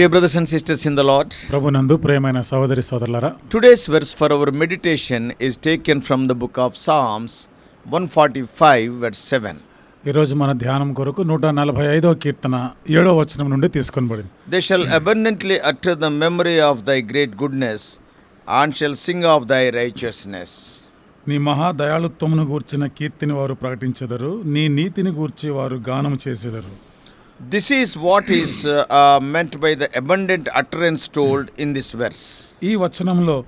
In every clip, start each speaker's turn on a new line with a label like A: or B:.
A: Dear brothers and sisters in the Lord,
B: ప్రభునందు ప్రేమైన సహోదరి సోదరులారా
A: today's verse for our meditation is taken from the book of Psalms 145, verse 7.
B: ఈరోజు మన ధ్యానం కొరకు నూట నలభై ఐదో కీర్తన ఏడో వచనం నుండి తీసుకొనబడింది
A: They shall abundantly utter the memory of thy great goodness and shall sing of thy righteousness.
B: నీ మహా దయాళుత్వమును గూర్చిన కీర్తిని వారు ప్రకటించెదరు నీ నీతిని గూర్చి వారు గానం చేసెదరు
A: this is what is meant by the abundant utterance told in this verse
B: ఈ వచనంలో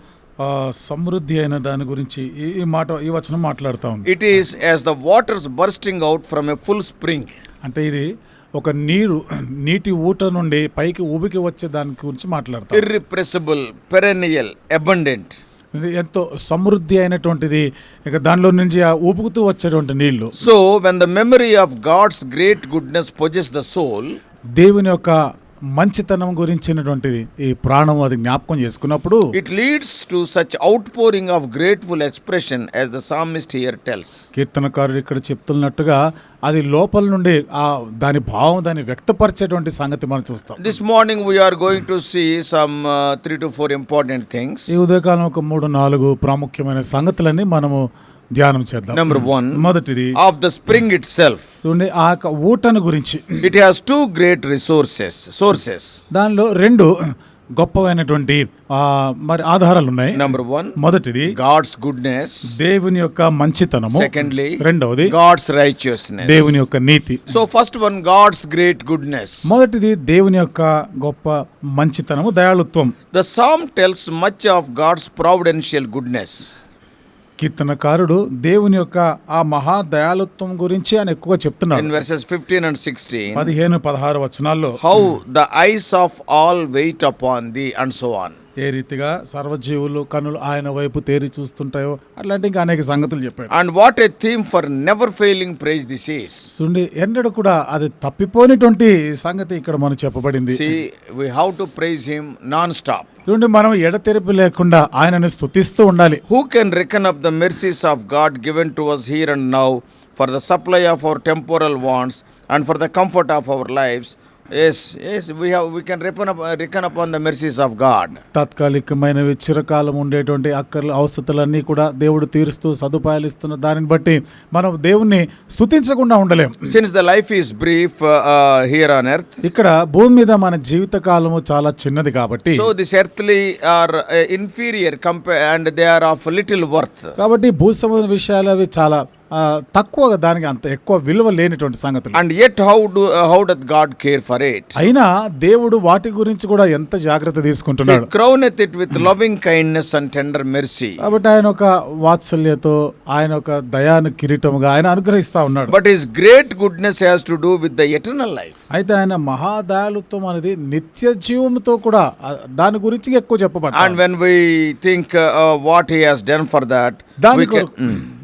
B: సమృద్ధి అయిన దాని గురించి ఈ మాట ఈ వచనం మాట్లాడుతా ఉంది.
A: It is as the waters bursting out from a full spring
B: అంటే ఇది ఒక నీరు నీటి ఊట నుండి పైకి ఉబికి వచ్చే దాని గురించి మాట్లాడతాం
A: ఇర్రిప్రెసిబుల్ పెరెనియల్
B: అబండెంట్ ఎంతో సమృద్ధి అయినటువంటిది. ఇక దానిలో నుంచి ఊపుకుతూ వచ్చేటువంటి నీళ్ళు.
A: So when the memory of God's great goodness possess the soul
B: దేవుని యొక్క మంచితనం గురించినటువంటిది ఈ ప్రాణం అది జ్ఞాపకం చేసుకున్నప్పుడు
A: it leads to such outpouring of grateful expression as the psalmist here tells
B: కీర్తనకారుడు ఇక్కడ చెప్తున్నట్టుగా అది లోపల నుండి ఆ దాని భావం దాన్ని వ్యక్తపరిచేటువంటి సంగతి మనం చూస్తాం.
A: This morning we're going to see some three to four important things
B: ఈ ఉదయకాలం ఒక మూడు నాలుగు ప్రాముఖ్యమైన సంగతులన్నీ మనము ధ్యానం చేద్దాం.
A: నెంబర్ వన్
B: మొదటిది
A: of the spring itself
B: చూడండి ఆ ఊటను గురించి.
A: It has two great resources sources
B: దానిలో రెండు గొప్పవైనటువంటి మరి ఆధారాలు ఉన్నాయి.
A: నెంబర్ వన్
B: మొదటిది
A: గాడ్స్ గుడ్నెస్
B: దేవుని యొక్క మంచితనము.
A: సెకండ్లీ
B: రెండవది
A: గాడ్స్ రైచియస్
B: దేవుని యొక్క నీతి.
A: So first one God's great goodness
B: మొదటిది దేవుని యొక్క గొప్ప మంచితనము దయాళుత్వం.
A: The psalm tells much of God's providential goodness
B: కీర్తనకారుడు దేవుని యొక్క ఆ మహా దయాళుత్వం గురించి ఆయన ఎక్కువ చెప్తున్నాడు
A: verses 15 and 16,
B: పదిహేను పదహారు వచనాల్లో
A: how the eyes of all wait upon thee, and so on.
B: ఏ రీతిగా సర్వజీవులు కనులు ఆయన వైపు తేరి చూస్తుంటాయో అట్లాంటి ఇంకా అనేక సంగతులు చెప్పాడు.
A: And what a theme for never failing praise this is
B: చూడండి ఎన్నడూ కూడా అది తప్పిపోయినటువంటి సంగతి ఇక్కడ మనం చెప్పబడింది.
A: We how to praise him non stop
B: చూడండి మనం ఎడతెరిపి లేకుండా ఆయనని స్థుతిస్తూ ఉండాలి.
A: Who can reckon up the mercies of God given to us here and now for the supply of our temporal wants and for the comfort of our life's Yes, yes, we have we can reckon, up, reckon upon the mercies of God.
B: తాత్కాలికమైనవి చిరకాలం ఉండేటువంటి అక్కర్లు అవసరతలన్నీ కూడా దేవుడు తీరుస్తూ సదుపాయాలు ఇస్తున్న దానిని బట్టి మనం దేవుణ్ణి స్తుతించకుండా ఉండలేం
A: Since the life is brief uh, uh, here on earth,
B: ఇక్కడ భూమి మీద మన జీవిత కాలము చాలా చిన్నది కాబట్టి
A: so this earthly are uh, inferior compa- and they are of little worth.
B: కాబట్టి భూ సంబంధ విషయాలు అవి చాలా తక్కువ దానికి అంత ఎక్కువ విలువ లేనిటువంటి సంగతులు.
A: And at how do how doth God care for at
B: అయినా దేవుడు వాటి గురించి కూడా ఎంత జాగ్రత్త తీసుకుంటున్నాడు?
A: Crowneth it with loving kindness and tender mercy
B: కాబట్టి ఆయన ఒక వాత్సల్యతో ఆయన ఒక దయాను కిరీటముగా ఆయన అనుగ్రహిస్తా ఉన్నాడు.
A: But his great goodness has to do with the eternal life
B: అయితే ఆయన మహాదయాలుత్వం అనేది నిత్య జీవంతో కూడా దాని గురించి ఎక్కువ
A: చెప్పబడి and when we think what he has done for that
B: దాని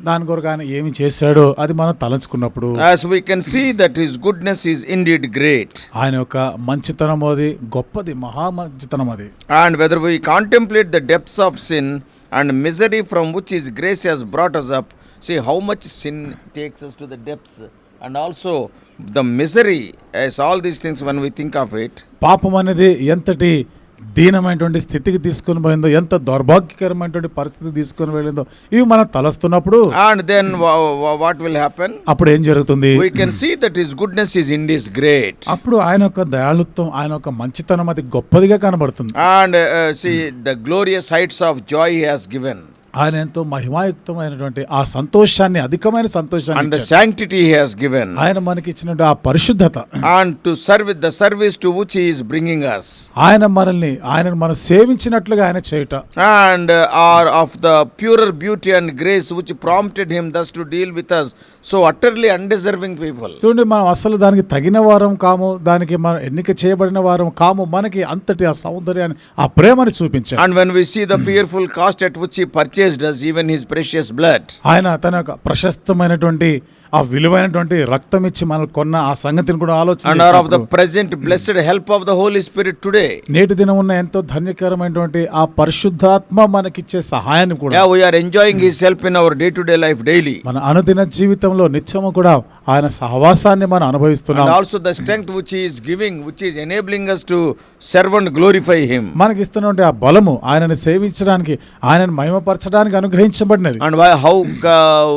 B: దాని కొరకు ఆయన ఏమి చేశాడో అది మనం తలంచుకున్నప్పుడు
A: as we can that his goodness is indeed great
B: ఆయన యొక్క మంచితనం అది గొప్పది మహా మంచితనం అది.
A: And whether we contemplate the depths of sin and misery from which his grace has brought us up see how much sin takes us to the depths and also the misery as all these things one we think of it
B: పాపం అనేది ఎంతటి దీనమైనటువంటి స్థితికి తీసుకొని పోయిందో ఎంత దౌర్భాగ్యకరమైనటువంటి పరిస్థితి తీసుకొని వెళ్ళిందో ఇవి మనం తలస్తున్నప్పుడు
A: wha- wha- what will happen?
B: అప్పుడు ఏం జరుగుతుంది
A: We can see that His goodness is indeed great.
B: అప్పుడు ఆయన యొక్క దయాళుత్వం ఆయన యొక్క మంచితనం అది గొప్పదిగా కనబడుతుంది
A: see the glorious heights of joy He has given,
B: ఆయన ఎంతో మహిమాయుక్తమైనటువంటి ఆ సంతోషాన్ని అధికమైన సంతోషాన్ని
A: అండ్ శాంక్టిటీ హాస్ గివెన్
B: ఆయన మనకి ఇచ్చినటువంటి పరిశుద్ధత.
A: And to serve the service to which is bringing us.
B: ఆయన మనల్ని ఆయన మనం సేవించినట్లుగా ఆయన చేయట.
A: And are of the purer beauty and grace which prompted him thus to deal with us so utterly undeserving people
B: చూడండి మనం అసలు దానికి తగిన వారం కాము దానికి మనం ఎన్నిక చేయబడిన వారం కాము మనకి అంతటి ఆ సౌందర్యాన్ని ఆ ప్రేమని
A: చూపించాం and when we see the fearful cost at which purchase precious blood
B: ఆయన తన ప్రశస్తమైనటువంటి ఆ విలువైనటువంటి రక్తం ఇచ్చి మనం కొన్న ఆ సంగతిని కూడా ఆలోచన
A: of
B: the
A: present blessed help of the Holy Spirit today
B: నేటి దినం ఉన్న ఎంతో ధన్యకరమైనటువంటి ఆ పరిశుద్ధాత్మ మనకిచ్చే సహాయాన్ని కూడా
A: we're enjoying his help in our day to day life daily
B: మన అనుదిన జీవితంలో నిత్యము కూడా ఆయన సహవాసాన్ని మనం అనుభవిస్తున్నాం.
A: Also the strength which is giving which is enabling us to serve glorify him
B: మనకి ఇస్తున్నటువంటి ఆ బలము ఆయనని సేవించడానికి ఆయన మహిమపరచడానికి అనుగ్రహించబడినది.
A: And how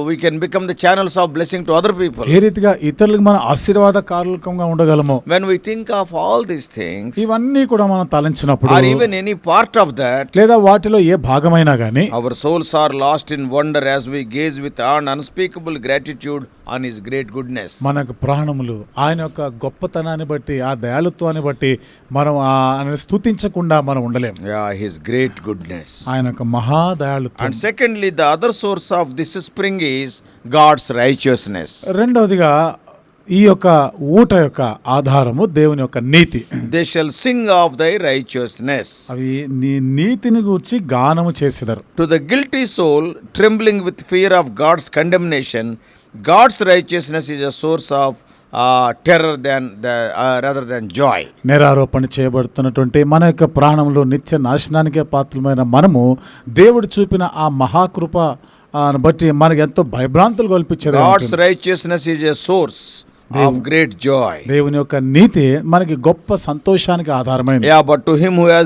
A: we can become the channels of blessing to other people.
B: ఏ రీతిగా ఇతరులకు మనం ఆశీర్వాద కారకంగా ఉండగలమో
A: When we think of all these things,
B: ఇవన్నీ కూడా మనం తలంచినప్పుడు
A: or even any part of that,
B: లేదా వాటిలో ఏ భాగమైనా గానీ
A: our souls are lost in wonder as we gaze with an unspeakable gratitude on His great goodness.
B: మనకు ప్రాణములు ఆయన యొక్క గొప్పతనాన్ని బట్టి ఆ దయాళుత్వాన్ని బట్టి మనం ఆయన స్థుతించకుండా మనం ఉండలేం
A: Yeah, His great goodness.
B: ఆయన యొక్క మహాదయాళుత్వం
A: And secondly, the other source of this spring is God's righteousness
B: రెండవదిగా ఈ యొక్క ఊట యొక్క ఆధారము దేవుని యొక్క నీతి.
A: They shall sing of thy righteousness
B: అవి నీ నీతిని గురించి గానము చేసేదారు.
A: To the guilty soul trembling with fear of God's condemnation God's righteousness is a source of terror than rather than joy
B: నేరారోపణ చేయబడుతున్నటువంటి మన యొక్క ప్రాణంలో నిత్య నాశనానికే పాత్రమైన మనము దేవుడు చూపిన ఆ మహాకృప బట్టి మనకి ఎంతో భయభ్రాంతులు కల్పించారు
A: God's righteousness is a source of great joy
B: దేవుని యొక్క నీతి మనకి గొప్ప సంతోషానికి ఆధారమైంది.
A: Yeah but to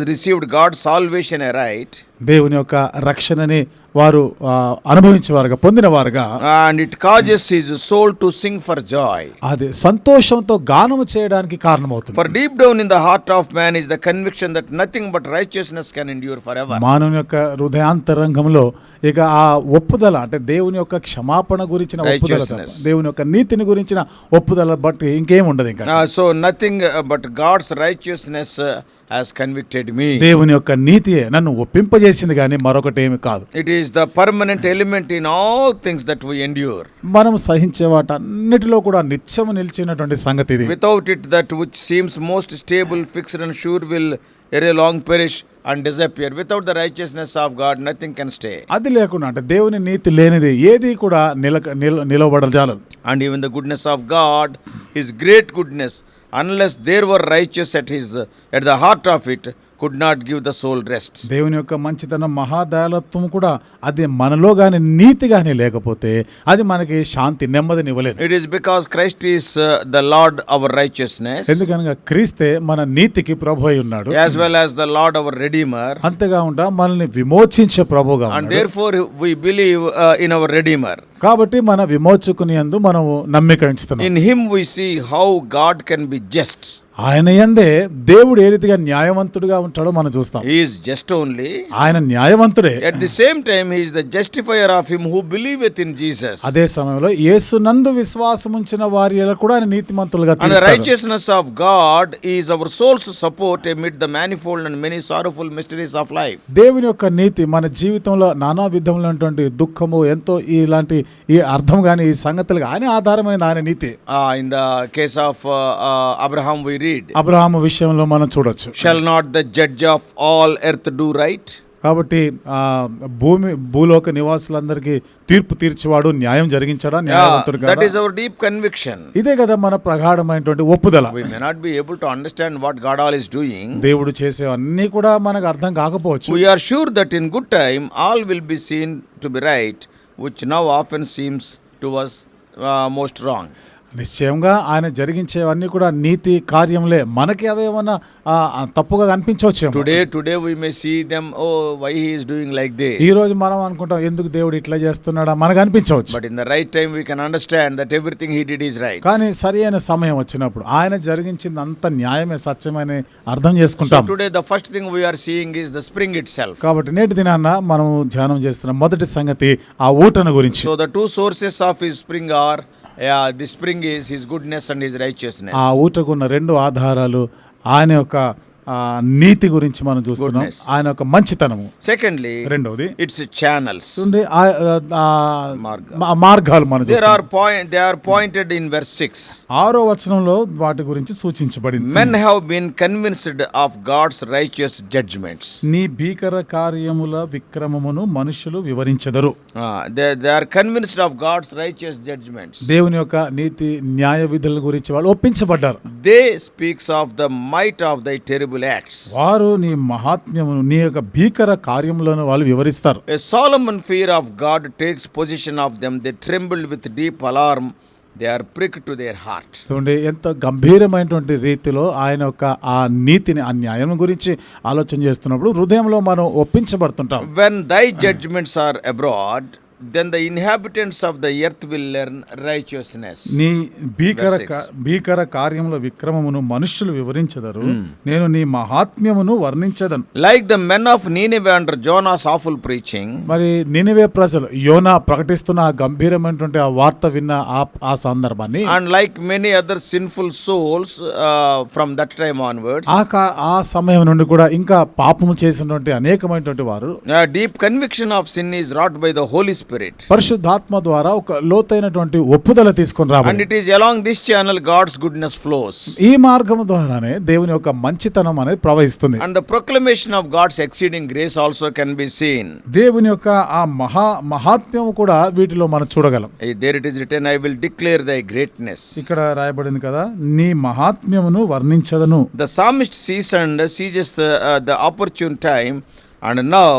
A: received God salvation a right
B: దేవుని యొక్క రక్షణని వారు అనుభవించేవారుగా పొందినవారుగా.
A: And it causes his soul to sing for joy
B: అది సంతోషంతో గానం చేయడానికి కారణం
A: అవుతుంది for deep down in the heart of man is the conviction that nothing but righteousness can endure
B: for ever మానవ యొక్క హృదయాంతరంగంలో ఇక ఆ ఒప్పుదల అంటే దేవుని యొక్క క్షమాపణ గురించిన ఒప్పుదల దేవుని యొక్క నీతిని గురించిన ఒప్పుదల బట్ ఇంకేం ఉండదు ఇంకా.
A: So nothing but God's righteousness Uh, has convicted me.
B: దేవుని యొక్క నీతియే నన్ను ఒప్పింపజేసింది కానీ మరొకటి ఏమి కాదు
A: It is the permanent element in all things that we endure.
B: మనం సహించే వాటన్నిటిలో కూడా నిత్యము నిలిచినటువంటి సంగతి ఇది
A: Without it, that which seems most stable, fixed, and sure will ere long perish and disappear. Without the righteousness of God, nothing can stay.
B: అది లేకుండా అంటే దేవుని నీతి లేనిది ఏది కూడా నిల నిల- నిలవబడజాలదు
A: And even the goodness of God, His great goodness, unless there were righteous at His at the heart of it, could not give the soul rest.
B: దేవుని యొక్క మంచితనం మహాదయాలత్వం కూడా అది మనలో గాని నీతి గాని లేకపోతే అది మనకి శాంతి నెమ్మదినివ్వలేదు
A: It is because Christ is uh, the Lord our righteousness,
B: ఎందుకనగా క్రీస్తే మన నీతికి ప్రభు అయి ఉన్నాడు
A: as well as the Lord our Redeemer,
B: అంతేగా ఉండా మనల్ని విమోచించే ప్రభుగా
A: and
B: ఉన్నాడు
A: therefore we believe uh, in our Redeemer.
B: కాబట్టి మన విమోచకుని యందు మనము నమ్మిక
A: In Him we see how God can be just.
B: ఆయన ఎందే దేవుడు ఏ రీతిగా న్యాయవంతుడుగా ఉంటాడో మనం చూస్తాం.
A: ఈజ్ జస్ట్ ఓన్లీ
B: ఆయన న్యాయవంతుడే.
A: At the same time is the justifier of him who believe with in Jesus
B: అదే సమయంలో యేసు నందు విశ్వాసం ఉంచిన వారి కూడా ఆయన నీతిమంతులుగా
A: and of God is our soul's support emit the manifold and many sorrowful mysteries of life
B: దేవుని యొక్క నీతి మన జీవితంలో నానా విధములైనటువంటి దుఃఖము ఎంతో ఇలాంటి ఈ అర్థం కానీ ఈ సంగతులు కానీ ఆధారమైన ఆయన నీతి.
A: In the case of Abraham we read
B: Abraham విషయంలో మనం చూడొచ్చు.
A: Shall not the judge of all earth do right
B: కాబట్టి భూమి భూలోక నివాసులందరికీ తీర్పు తీర్చేవాడు న్యాయం జరిగించడా? That
A: is our deep conviction
B: ఇదే కదా మన ప్రగాఢమైనటువంటి ఒప్పుదల.
A: We not be to understand what God all is doing
B: దేవుడు చేసే కూడా మనకు అర్థం కాకపోవచ్చు.
A: We are sure that in good time all will be seen to be right which now often seems to us most wrong
B: నిశ్చయంగా ఆయన జరిగించేవన్నీ కూడా నీతి కార్యంలే మనకి అవేమన్నా తప్పుగా
A: అనిపించవచ్చు today today we may see them oh why he's doing like they
B: ఈ రోజు మనం అనుకుంటాం ఎందుకు దేవుడు ఇట్లా చేస్తున్నాడా? మనకు అనిపించవచ్చు.
A: But in right time we can understand that everything he did is right
B: కానీ సరి అయిన సమయం వచ్చినప్పుడు ఆయన జరిగించింది అంత న్యాయమే సత్యమని అర్థం చేసుకుంటాం.
A: Today the first thing we are seeing is the spring itself
B: కాబట్టి నేటి దినాన్న మనం ధ్యానం చేస్తున్న మొదటి సంగతి ఆ ఊటను గురించి.
A: The two sources of his spring are the spring is his goodness and his righteousness
B: ఆ ఊటకున్న రెండు ఆధారాలు ఆయన యొక్క నీతి గురించి మనం చూస్తున్నాం. ఆయన ఒక మంచితనము.
A: సెకండ్లీ
B: రెండవది
A: ఇట్స్
B: ఛానల్స్ మార్గాలు. మన
A: there are point they are pointed in verse
B: ఆరో వచనంలో వాటి గురించి సూచించబడింది.
A: Men have been convinced of God's righteous judgments
B: నీ భీకర కార్యముల విక్రమమును మనుషులు వివరించదరు.
A: They are convinced of God's righteous judgments
B: దేవుని యొక్క నీతి న్యాయ విధుల గురించి వాళ్ళు ఒప్పించబడ్డారు.
A: They speaks of the might of the terrible
B: evil నీ మహాత్మ్యమును నీ యొక్క భీకర కార్యములను వాళ్ళు వివరిస్తారు.
A: A solemn fear of God takes position of them they tremble with deep alarm they are to their heart
B: చూడండి ఎంత గంభీరమైనటువంటి రీతిలో ఆయన యొక్క ఆ నీతిని ఆ న్యాయం గురించి ఆలోచన చేస్తున్నప్పుడు హృదయంలో మనం ఒప్పించబడుతుంటాం.
A: When thy judgments are abroad then the inhabitants of the earth will learn righteousness.
B: నీ భీకర భీకర కార్యముల విక్రమమును మనుషులు వివరించదరు నేను నీ మహాత్మ్యమును వర్ణించదను
A: Like the men of Nineveh under Jonah's awful preaching,
B: మరి నినివే ప్రజలు యోనా ప్రకటిస్తున్న ఆ గంభీరమైనటువంటి ఆ వార్త విన్న ఆ ఆ సందర్భాన్ని
A: like many other sinful souls uh, from that time onwards,
B: ఆ ఆ సమయం నుండి కూడా ఇంకా పాపము చేసినటువంటి అనేకమైనటువంటి వారు
A: deep conviction of sin is wrought by the Holy Spirit
B: పరిశుద్ధాత్మ ద్వారా ఒక లోతైనటువంటి ఒప్పుదల తీసుకుని రావాలి.
A: It is along this channel God's goodness flows
B: ఈ మార్గం ద్వారానే దేవుని యొక్క మంచితనం అనేది ప్రవహిస్తుంది.
A: And the proclamation of God's exceeding grace also can be seen
B: దేవుని యొక్క ఆ మహా మహాత్మ్యం కూడా వీటిలో మనం చూడగలం.
A: There it is I will declare thy greatness
B: ఇక్కడ రాయబడింది కదా నీ మహాత్మ్యమును వర్ణించదను.
A: The psalmist season seizes the opportune time and now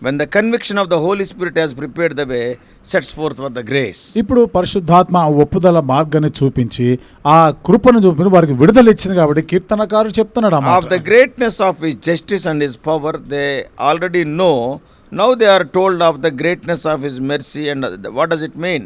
A: when the conviction of the Holy Spirit has prepared the way, sets forth for the grace.
B: ఇప్పుడు పరిశుద్ధాత్మ ఆ ఒప్పుదల మార్గాన్ని చూపించి ఆ కృపను చూపి వారికి విడుదల ఇచ్చింది కాబట్టి కీర్తనకారు చెప్తున్నాడు ఆ మాట.
A: Of the greatness of his justice and his power, they already know. Now they are told of the greatness of his mercy, and uh, what does it mean?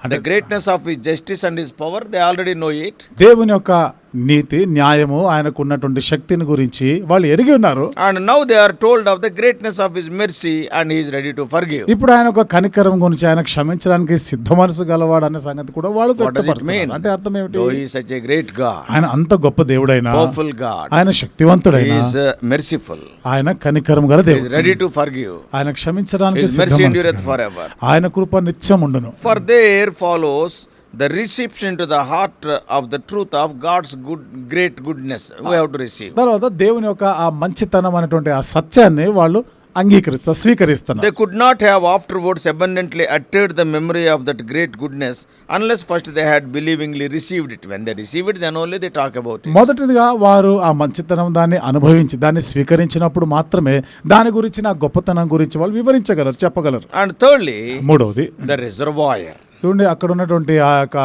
A: The greatness of his justice and his power, they already know it.
B: దేవుని యొక్క నీతి న్యాయము ఆయనకు ఉన్నటువంటి శక్తిని గురించి వాళ్ళు ఎరిగి ఉన్నారు.
A: And now they are told of the greatness of his mercy and his ready to forgive
B: ఇప్పుడు ఆయన ఒక కనికరం గురించి ఆయన క్షమించడానికి సిద్ధ మనసు గలవాడు అనే సంగతి కూడా వాళ్ళు
A: పెట్టబడుతున్నారు
B: అంటే అర్థం ఏమిటి?
A: He is such great God
B: ఆయన అంత గొప్ప దేవుడైన
A: పవర్ఫుల్ గాడ్
B: ఆయన శక్తివంతుడైనా
A: హి మెర్సిఫుల్
B: ఆయన కనికరం గల దేవుడు.
A: రెడీ టు ఫర్గివ్
B: ఆయన క్షమించడానికి సిద్ధ మనసు ఆయన కృప నిత్యం ఉండను.
A: For there follows the reception to the heart of the truth of God's good, great goodness we have to receive.
B: తర్వాత దేవుని యొక్క ఆ మంచితనం అనేటువంటి ఆ సత్యాన్ని వాళ్ళు అంగీకరిస్తారు స్వీకరిస్తున్నారు
A: They could not have afterwards abundantly uttered the memory of that great goodness unless first they had believingly received it. When they receive it, then only they talk about it.
B: మొదటిదిగా వారు ఆ మంచితనం దాన్ని అనుభవించి దాన్ని స్వీకరించినప్పుడు మాత్రమే దాని గురించి నా గొప్పతనం గురించి వాళ్ళు వివరించగలరు చెప్పగలరు
A: And thirdly,
B: మూడవది
A: the reservoir.
B: చూడండి అక్కడ ఉన్నటువంటి ఆ యొక్క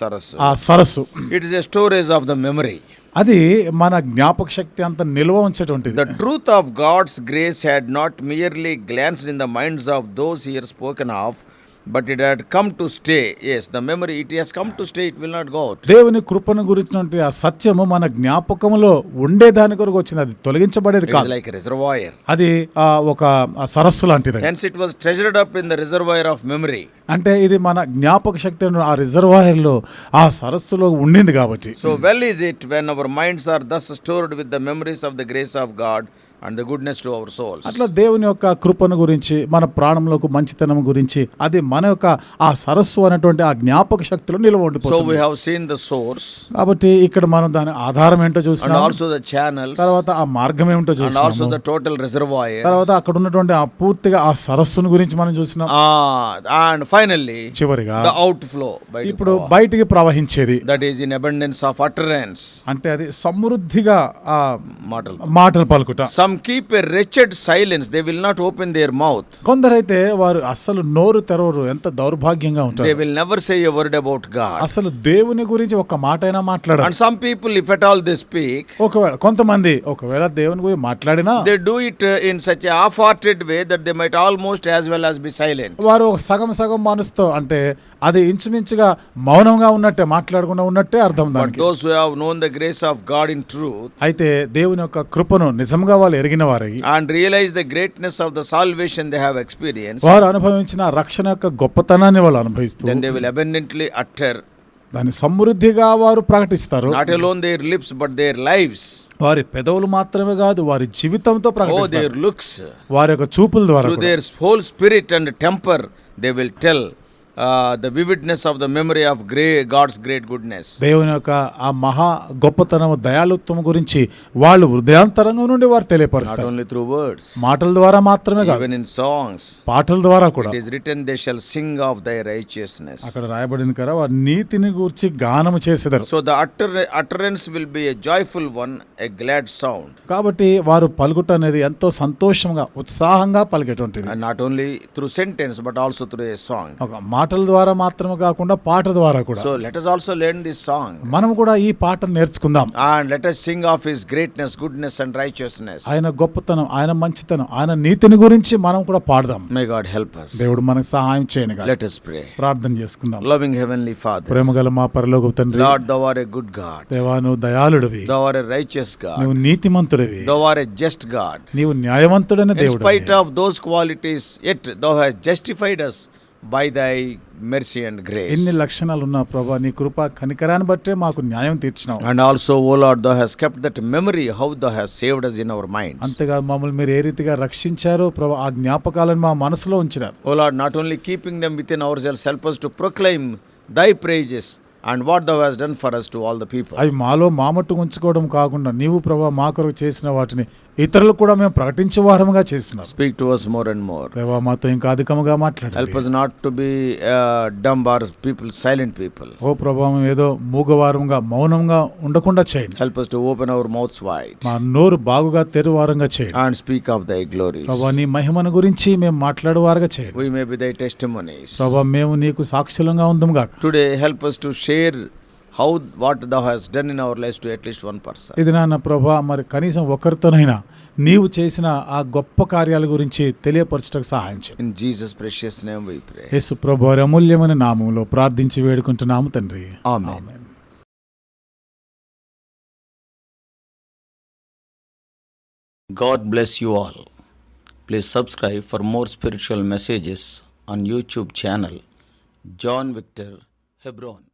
B: సరస్సు. సరస్సు.
A: It is a storage of the memory
B: అది మన జ్ఞాపక శక్తి అంత నిల్వ ఉంచేటువంటిది.
A: The truth of God's grace had not merely glanced in the minds of those ear spoken of but it had come to stay as the memory it has come to stay it will not go
B: దేవుని కృపను గురించినటువంటి ఆ సత్యము మన జ్ఞాపకంలో ఉండే దాని కొరకు వచ్చింది. అది తొలగించబడేది కాదు.
A: లైక్ రిజర్వాయర్
B: అది ఒక సరస్సు లాంటిది.
A: Hence it was treasured up in the reservoir of memory
B: అంటే ఇది మన జ్ఞాపక శక్తి ఆ రిజర్వాయర్లో ఆ సరస్సులో ఉండింది కాబట్టి.
A: So well is it when our minds are thus stored with the memories of the grace of God and the goodness to our souls.
B: అట్లా దేవుని యొక్క కృపను గురించి మన ప్రాణంలోకి మంచితనం గురించి అది మన యొక్క ఆ సరస్సు అనేటువంటి ఆ జ్ఞాపక శక్తిలో నిల్వ
A: So,
B: ఉండిపోతుంది
A: we have seen the source
B: కాబట్టి ఇక్కడ మనం దాని ఆధారం ఏంటో చూసినాం
A: also the channels
B: తర్వాత ఆ మార్గం ఏమిటో
A: and
B: చూసినాం
A: also the total reservoir.
B: తర్వాత అక్కడ ఉన్నటువంటి ఆ పూర్తిగా ఆ సరస్సును గురించి మనం చూసినాం
A: and finally,
B: చివరిగా
A: the outflow. బయటికి
B: ఇప్పుడు. బయటికి ప్రవహించేది
A: that is in abundance of utterance
B: అంటే అది సమృద్ధిగా ఆ
A: మాటలు
B: మాటలు పలుకుట
A: keep a rigid silence they will not open their mouth
B: కొందరైతే వారు అసలు నోరు తెరవరు. ఎంత దౌర్భాగ్యంగా ఉంటారు.
A: Will never say a word about God
B: అసలు దేవుని గురించి ఒక మాట అయినా మాట్లాడారు
A: and people if at all they speak
B: ఒకవేళ కొంతమంది ఒకవేళ దేవుని గురించి మాట్లాడినా
A: they do it in such a half way that they might almost as well as be silent
B: వారు సగం సగం మనసుతో అంటే అది ఇంచుమించుగా మౌనంగా ఉన్నట్టే మాట్లాడకుండా ఉన్నట్టే అర్థం
A: those known the grace of God in truth
B: అయితే దేవుని యొక్క కృపను నిజంగా వాళ్ళు ఎరిగిన వారై
A: and realize the greatness of the salvation they have experience
B: వారు అనుభవించిన రక్షణ యొక్క గొప్పతనాన్ని వాళ్ళు
A: అనుభవిస్తారు దే విల్ అబెండెంట్లీ అట్టర్
B: దాని సమృద్ధిగా వారు ప్రకటిస్తారు.
A: Not alone their lips but their lives
B: వారి పెదవులు మాత్రమే కాదు వారి జీవితంతో ప్రకటిస్తారు.
A: దేర్ లుక్స్
B: వారి యొక్క చూపుల ద్వారా
A: their whole spirit and temper they will tell the vividness of the memory of grey God's great goodness
B: దేవుని యొక్క ఆ మహా గొప్పతనం దయాళుత్వం గురించి వాళ్ళు హృదయాంతరంగం నుండి వారు తెలియపరుస్తారు.
A: ఓన్లీ త్రూ వర్డ్స్
B: మాటల ద్వారా మాత్రమే కాదు
A: ఇన్ సాంగ్స్
B: పాటల ద్వారా కూడా.
A: Is written they sing of the righteousness
B: అక్కడ రాయబడింది కదా వారి నీతిని గురించి గానం చేసేదారు.
A: So the utter utterance will be a joyful one a glad sound
B: కాబట్టి వారు పలుకుట అనేది ఎంతో సంతోషంగా ఉత్సాహంగా పలికేటువంటిది.
A: Not only through sentence but also through a song
B: ఒక మా పాటల ద్వారా మాత్రమే కాకుండా పాట ద్వారా కూడా.
A: So let us also learn this song
B: మనం కూడా ఈ పాటను నేర్చుకుందాం.
A: And let sing of his greatness goodness and righteousness
B: ఆయన గొప్పతనం ఆయన మంచితనం ఆయన నీతిని గురించి మనం కూడా పాడదాం.
A: May God help us.
B: దేవుడు మనకు సహాయం చేయను
A: గా లెట్ us ప్రే
B: ప్రార్థన చేసుకుందాం.
A: లవింగ్ హెవెన్లీ ఫాదర్
B: ప్రేమగల మా పరలోక తండ్రి
A: Lord thou art a good
B: God దేవాను దయాళుడివి.
A: Thou art a righteous God
B: నీవు నీతిమంతుడివి.
A: Thou art a just God
B: నీవు న్యాయవంతుడైన
A: దేవుడివి.
B: In
A: spite of those qualities it thou has justified us by thy mercy and grace
B: ఎన్ని లక్షణాలు ఉన్నా ప్రభా నీ కృప కనికరాన్ని బట్టే మాకు న్యాయం తీర్చినావు.
A: And also O Lord thou hast kept that memory how thou hast saved us in our mind
B: అంతేగా మమ్మల్ని మీరు ఏ రీతిగా రక్షించారో ప్రభా ఆ జ్ఞాపకాలను మా మనసులో ఉంచినారు.
A: O Lord not only keeping them within our self help to proclaim thy praises and what thou hast done for us to all the people
B: అవి మాలో మామట్టు ఉంచుకోవడం కాకుండా నీవు ప్రభా మా కొరకు చేసిన వాటిని ఇతరులు కూడా మేము ప్రకటించే వారంగా చేస్తున్నాం
A: speak to us more and more
B: Rewa మాతో ఇంకా
A: అధికంగా
B: మాట్లాడు
A: help us not to be dumb bar people silent people
B: O ప్రభావం ఏదో మూగవారంగా మౌనంగా ఉండకుండా చేయండి.
A: Help us to open our mouths wide
B: మా నోరు బాగుగా తెరువారంగా చేయండి.
A: And speak of thy glory
B: ప్రభా నీ మహిమను గురించి మేము మాట్లాడువారుగా చేయండి.
A: వి మే బి దై టెస్టిమోనీస్
B: ప్రభా మేము నీకు సాక్షులంగా ఉందం గాక.
A: Today help us to share how what thou hast done in our life to at least one person
B: ఇది నాన్న ప్రభా మరి కనీసం ఒకరితోనైనా నీవు చేసిన ఆ గొప్ప కార్యాల గురించి తెలియపరచడానికి సహాయం
A: చేయండి జీసస్ ప్రెషియస్ నేమ్
B: యేసు ప్రభు అమూల్యమైన నామంలో ప్రార్థించి వేడుకుంటున్నాము తండ్రి.
A: Amen
C: God bless you all please subscribe for more spiritual messages on YouTube channel John Victor Hebron